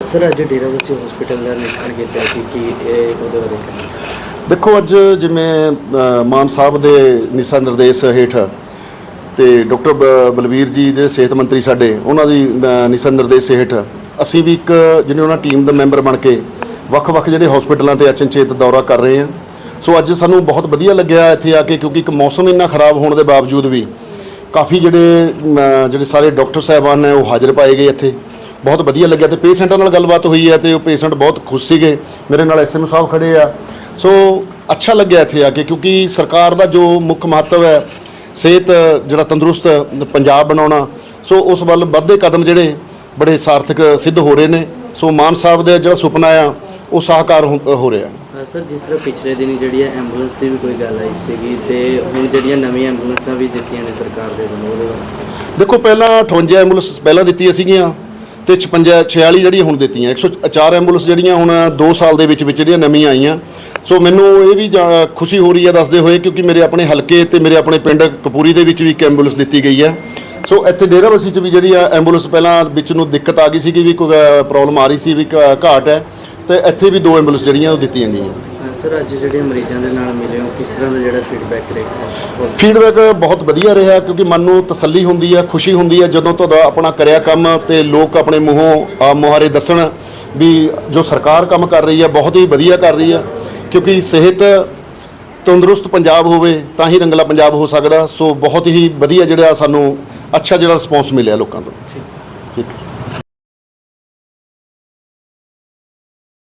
Sir ਅੱਜ Derabassi hospital ਦਾ ਨਿਰੀਖਣ ਕੀਤਾ ਸੀ ਕਿ ਇਹ ਉਹਦੇ ਬਾਰੇ ਕਹਿਣਾ ਦੇਖੋ ਅੱਜ ਜਿਵੇਂ ਅ, ਮਾਨ ਸਾਹਿਬ ਦੇ ਨਿਸ਼ਾ ਨਿਰਦੇਸ਼ ਹੇਠ ਤੇ ਡਾਕਟਰ ਬ- ਬਲਵੀਰ ਜੀ ਜਿਹੜੇ ਸਿਹਤ ਮੰਤਰੀ ਸਾਡੇ ਉਹਨਾਂ ਦੀ ਅ, ਨਿਸ਼ਾ ਨਿਰਦੇਸ਼ ਹੇਠ ਅਸੀਂ ਵੀ ਇੱਕ ਜਿਹਨੇ ਉਹਨਾਂ ਟੀਮ ਦਾ ਮੈਂਬਰ ਬਣ ਕੇ ਵੱਖ-ਵੱਖ ਜਿਹੜੇ ਹਸਪੀਟਲਾਂ ਤੇ ਅਚਨਚੇਤ ਦੌਰਾ ਕਰ ਰਹੇ ਹਾਂ ਸੋ ਅੱਜ ਸਾਨੂੰ ਬਹੁਤ ਵਧੀਆ ਲੱਗਿਆ ਇੱਥੇ ਆ ਕੇ, ਕਿਉਂਕਿ ਇੱਕ ਮੌਸਮ ਇੰਨਾ ਖਰਾਬ ਹੋਣ ਦੇ ਬਾਵਜੂਦ ਵੀ ਕਾਫੀ ਜਿਹੜੇ ਜਿਹੜੇ ਸਾਰੇ ਡਾਕਟਰ ਸਾਹਿਬਾਨ ਨੇ ਉਹ ਹਾਜ਼ਰ ਪਾਏ ਗਏ ਇੱਥੇ। ਬਹੁਤ ਵਧੀਆ ਲੱਗਿਆ ਤੇ ਪੇਸ਼ੈਂਟਾਂ ਨਾਲ ਗੱਲਬਾਤ ਹੋਈ ਹੈ ਤੇ ਉਹ ਪੇਸ਼ੈਂਟ ਬਹੁਤ ਖੁਸ਼ ਸੀਗੇ। ਮੇਰੇ ਨਾਲ ਐਸਐਮ ਸਾਹਿਬ ਖੜੇ ਆ। ਸੋ ਅੱਛਾ ਲੱਗਿਆ ਇੱਥੇ ਆ ਕੇ, ਕਿਉਂਕਿ ਸਰਕਾਰ ਦਾ ਜੋ ਮੁੱਖ ਮਹੱਤਵ ਹੈ, ਸਿਹਤ ਜਿਹੜਾ ਤੰਦਰੁਸਤ ਪੰਜਾਬ ਬਣਾਉਣਾ, ਸੋ ਉਸ ਵੱਲ ਵੱਧਦੇ ਕਦਮ ਜਿਹੜੇ ਬੜੇ ਸਾਰਥਕ ਸਿੱਧ ਹੋ ਰਹੇ ਨੇ। ਸੋ ਮਾਨ ਸਾਹਿਬ ਦਾ ਜਿਹੜਾ ਸੁਪਨਾ ਆ, ਉਹ ਸਾਕਾਰ ਹੋ ਹੋ ਰਿਹਾ। ਸਰ, ਜਿਸ ਤਰ੍ਹਾਂ ਪਿਛਲੇ ਦਿਨੀ ਜਿਹੜੀ ਹੈ ਐਂਬੂਲੈਂਸ ਦੀ ਵੀ ਕੋਈ ਗੱਲ ਆਈ ਸੀਗੀ ਤੇ ਹੁਣ ਜਿਹੜੀਆਂ ਨਵੀਆਂ ਐਂਬੂਲੈਂਸਾਂ ਵੀ ਦਿੱਤੀਆਂ ਨੇ ਸਰਕਾਰ ਦੇ ਵੱਲੋਂ ਉਹਦੇ ਬਾਰੇ। ਦੇਖੋ, ਪਹਿਲਾਂ 58 ਐਂਬੂਲੈਂਸ ਪਹਿਲਾਂ ਦਿੱਤੀਆਂ ਸੀਗੀਆਂ ਤੇ 56 46 ਜਿਹੜੀਆਂ ਹੁਣ ਦਿੱਤੀਆਂ 104 ਐਂਬੂਲੈਂਸ ਜਿਹੜੀਆਂ ਹੁਣ 2 ਸਾਲ ਦੇ ਵਿੱਚ ਵਿੱਚ ਜਿਹੜੀਆਂ ਨਵੀਆਂ ਆਈਆਂ। ਸੋ ਮੈਨੂੰ ਇਹ ਵੀ ਜਾ- ਖੁਸ਼ੀ ਹੋ ਰਹੀ ਹੈ ਦੱਸਦੇ ਹੋਏ ਕਿਉਂਕਿ ਮੇਰੇ ਆਪਣੇ ਹਲਕੇ ਤੇ ਮੇਰੇ ਆਪਣੇ ਪਿੰਡ ਕਪੂਰੀ ਦੇ ਵਿੱਚ ਵੀ ਇੱਕ ਐਂਬੂਲੈਂਸ ਦਿੱਤੀ ਗਈ ਹੈ। ਸੋ ਇੱਥੇ ਡੇਰਾਬੱਸੀ 'ਚ ਵੀ ਜਿਹੜੀ ਆ ਐਂਬੂਲੈਂਸ ਪਹਿਲਾਂ ਵਿੱਚ ਨੂੰ ਦਿੱਕਤ ਆ ਗਈ ਸੀ ਕਿ ਵੀ ਕੋਈ ਪ੍ਰੋਬਲਮ ਆ ਰਹੀ ਸੀ, ਵੀ ਘਾਟ ਹੈ। ਤੇ ਇੱਥੇ ਵੀ ਦੋ ਐਂਬੂਲੈਂਸ ਜਿਹੜੀਆਂ ਉਹ ਦਿੱਤੀਆਂ ਗਈਆਂ। ਸਰ ਅੱਜ ਜਿਹੜੇ ਮਰੀਜ਼ਾਂ ਦੇ ਨਾਲ ਮਿਲੇ ਹੋ ਕਿਸ ਤਰ੍ਹਾਂ ਦਾ ਜਿਹੜਾ ਫੀਡਬੈਕ ਰਿਹਾ ਫੀਡਬੈਕ ਬਹੁਤ ਵਧੀਆ ਰਿਹਾ ਕਿਉਂਕਿ ਮਨ ਨੂੰ ਤਸੱਲੀ ਹੁੰਦੀ ਹੈ ਖੁਸ਼ੀ ਹੁੰਦੀ ਹੈ ਜਦੋਂ ਤੁਹਾਡਾ ਆਪਣਾ ਕਰਿਆ ਕੰਮ ਤੇ ਲੋਕ ਆਪਣੇ ਮੂੰਹੋਂ ਮੁਹਾਰੇ ਦੱਸਣ ਵੀ ਜੋ ਸਰਕਾਰ ਕੰਮ ਕਰ ਰਹੀ ਹੈ ਬਹੁਤ ਹੀ ਵਧੀਆ ਕਰ ਰਹੀ ਹੈ ਕਿਉਂਕਿ ਸਿਹਤ ਤੰਦਰੁਸਤ ਪੰਜਾਬ ਹੋਵੇ ਤਾਂ ਹੀ ਰੰਗਲਾ ਪੰਜਾਬ ਹੋ ਸਕਦਾ। ਸੋ ਬਹੁਤ ਹੀ ਵਧੀਆ ਜਿਹੜਾ ਸਾਨੂੰ ਅੱਛਾ ਜਿਹੜਾ ਰਿਸਪੌਂਸ ਮਿਲਿਆ ਲੋਕਾਂ ਤੋਂ। ਠੀਕ।